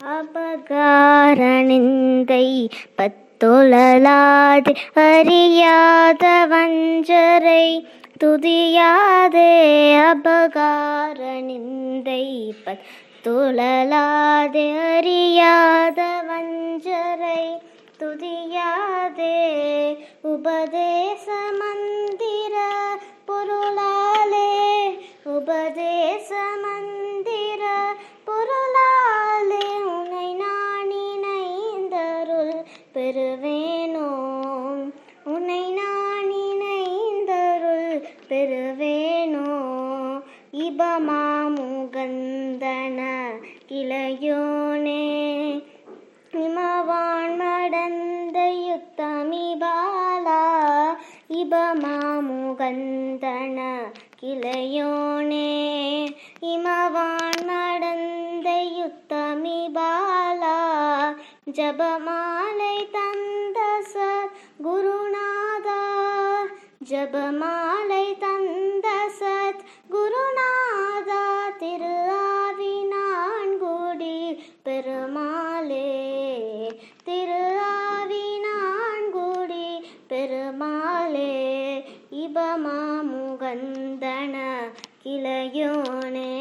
அபகாரணிந்தை பத்தொழலாது அறியாத வஞ்சரை துதியாதே அபகாரணிந்தை பத்தொழலாது அறியாத வஞ்சரை துதியாதே உபதே பெறுவேனோம் உன்னை நான் இணைந்தருள் பெறுவேனோ? இபமா முகந்தன கிளையோனே. இமவான் மடந்த யுத்தமிபாலா இபமாமுகந்தன கிளையோனே. இமவான் ஜபமாலை தந்த சர் குருநாதா. ஜபமாலை தந்த சத் குருநாதா. திரு ஆவினான்குடி பெருமாளே. திரு ஆவினான்குடி பெருமாளே. இபமா முகந்தன கிளையோனே.